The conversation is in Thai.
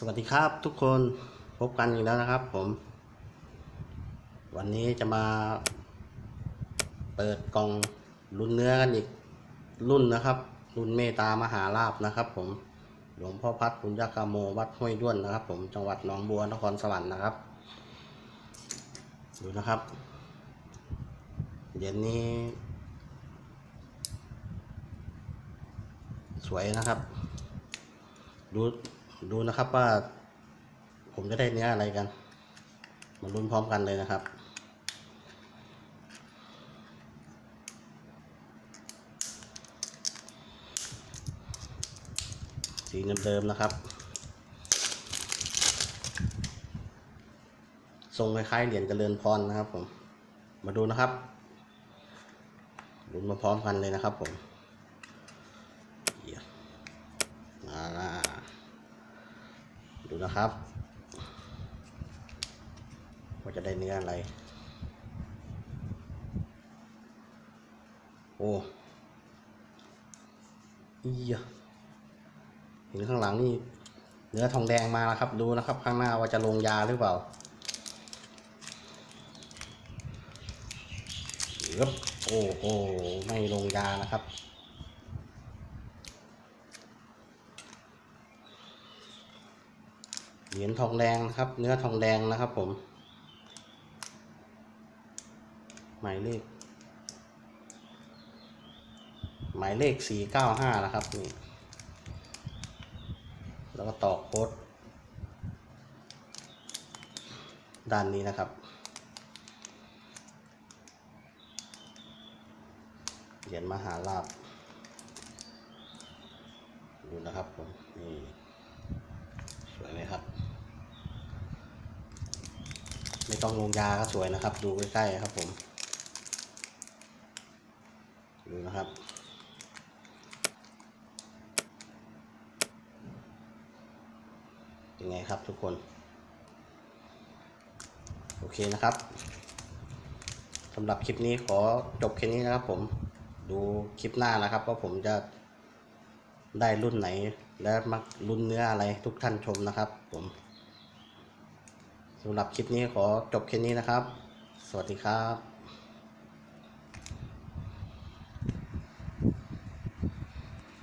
สวัสดีครับทุกคนพบกันอีกแล้วนะครับผม วันนี้จะมา เปิดกล่องรุ่นเนื้อกันอีกรุ่นนะครับ รุ่นเมตามหาลาบนะครับ ผมหลวงพ่อพัดปุญญากาโมวัดห้วยด้วนนะครับ ผมจังหวัดหนองบัวนครสวรรค์นะครับ ดูนะครับเหรียญนี้ สวยนะครับ ดู ดูนะครับว่า ผมจะได้เนื้ออะไรกัน มาลุ้นพร้อมกันเลยนะครับ สีเดิมๆนะครับ ทรงคล้ายๆเหรียญเจริญพรนะครับผม มาดูนะครับลุ้นมาพร้อมกันเลยนะครับผมมาละ นะครับว่าจะได้เนื้ออะไร โอ้อียเห็นข้างหลังนี่เนื้อทองแดงมาแล้วครับ ดูนะครับ ข้างหน้าว่าจะลงยาหรือเปล่าเยบโอ้โหไม่ลงยานะครับ เหรียญทองแดงนะครับ เนื้อทองแดงนะครับผม หมายเลข หมายเลขสี่เก้าห้านะครับนี่แล้วก็ต่อโค้ดด้านนี้นะครับ เหรียญมหาลาบดูนะครับผม นี่ สวยไหมครับ ไม่ต้องลงยาก็สวยนะครับ ดูใกล้ๆครับผมดูนะครับ ยังไงครับทุกคน โอเคนะครับสำหรับคลิปนี้ขอจบแค่นี้นะครับผมดูคลิปหน้านะครับว่าผมจะได้รุ่นไหนและมักรุ่นเนื้ออะไรทุกท่านชมนะครับผม สำหรับคลิปนี้ขอจบแค่นี้นะครับ สวัสดีครับ